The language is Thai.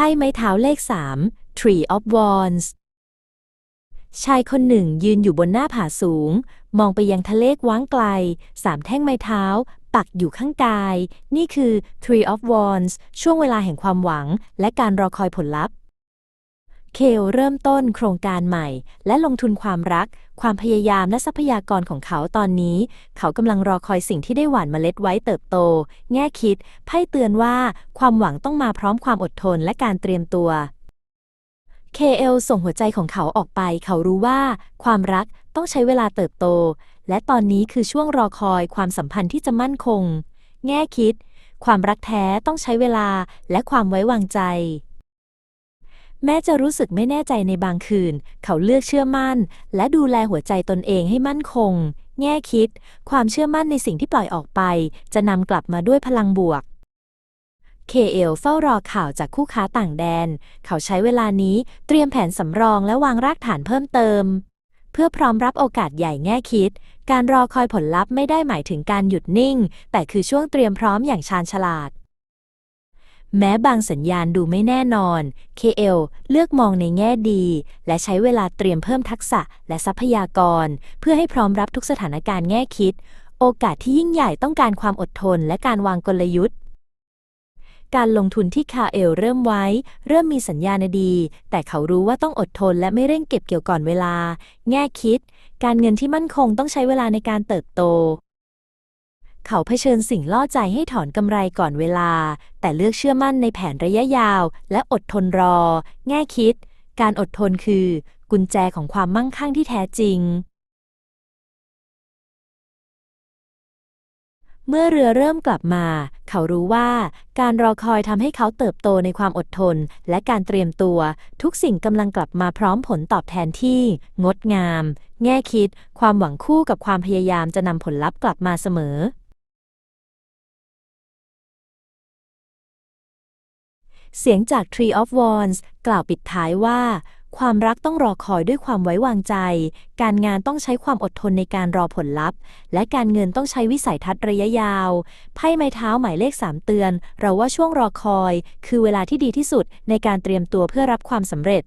พ่ไม้เท้าเลข 3 Tree of Wands ชายคนหนึ่งยืนอยู่บนหน้าผาสูง มองไปยังทะเลกว้างไกล สามแท่งไม้เท้า ปักอยู่ข้างกาย นี่คือ Tree of Wands ช่วงเวลาแห่งความหวัง และการรอคอยผลลัพธ์ เคลเริ่มต้นโครงการใหม่ และลงทุนความรัก ความพยายามและทรัพยากรของเขาตอนนี้ เขากำลังรอคอยสิ่งที่ได้หว่านเมล็ดไว้เติบโต แง่คิด ไพ่เตือนว่าความหวังต้องมาพร้อมความอดทนและการเตรียมตัว KL ส่งหัวใจของเขาออกไป เขารู้ว่า ความรักต้องใช้เวลาเติบโต และตอนนี้คือช่วงรอคอยความสัมพันธ์ที่จะมั่นคง แง่คิด ความรักแท้ต้องใช้เวลาและความไว้วางใจ แม้จะรู้สึกไม่แน่ใจในบางคืน เขาเลือกเชื่อมั่น และดูแลหัวใจตนเองให้มั่นคง แง่คิด ความเชื่อมั่นในสิ่งที่ปล่อยออกไป จะนำกลับมาด้วยพลังบวก KL เฝ้ารอข่าวจากคู่ค้าต่างแดน เขาใช้เวลานี้เตรียมแผนสำรองและวางรากฐานเพิ่มเติม เพื่อพร้อมรับโอกาสใหญ่แง่คิด การรอคอยผลลัพธ์ไม่ได้หมายถึงการหยุดนิ่ง แต่คือช่วงเตรียมพร้อมอย่างชาญฉลาด แม้บางสัญญาณดูไม่แน่นอน KL เลือกมองในแง่ดี และใช้เวลาเตรียมเพิ่มทักษะและทรัพยากร เพื่อให้พร้อมรับทุกสถานการณ์แง่คิด โอกาสที่ยิ่งใหญ่ต้องการความอดทนและการวางกลยุทธ์ การลงทุนที่คาเอลเริ่มไว้ เริ่มมีสัญญาณดี แต่เขารู้ว่าต้องอดทนและไม่เร่งเก็บเกี่ยวก่อนเวลา แง่คิด การเงินที่มั่นคงต้องใช้เวลาในการเติบโต เขาเผชิญสิ่งล่อใจให้ถอนกำไรก่อนเวลา แต่เลือกเชื่อมั่นในแผนระยะยาว และอดทนรอ แง่คิด การอดทนคือ กุญแจของความมั่งคั่งที่แท้จริง เมื่อเรือเริ่มกลับมา เขารู้ว่าการรอคอยทำให้เขาเติบโตในความอดทน และการเตรียมตัว ทุกสิ่งกำลังกลับมาพร้อมผลตอบแทนที่ งดงาม แง่คิด ความหวังคู่กับความพยายามจะนำผลลัพธ์กลับมาเสมอ เสียงจาก Tree of Wands กล่าวปิดท้ายว่า ความรักต้องรอคอยด้วยความไว้วางใจ การงานต้องใช้ความอดทนในการรอผลลัพธ์ และการเงินต้องใช้วิสัยทัศน์ระยะยาว ไพ่ไม้เท้าหมายเลข 3 เตือน เราว่าช่วงรอคอย คือเวลาที่ดีที่สุดในการเตรียมตัวเพื่อรับความสำเร็จ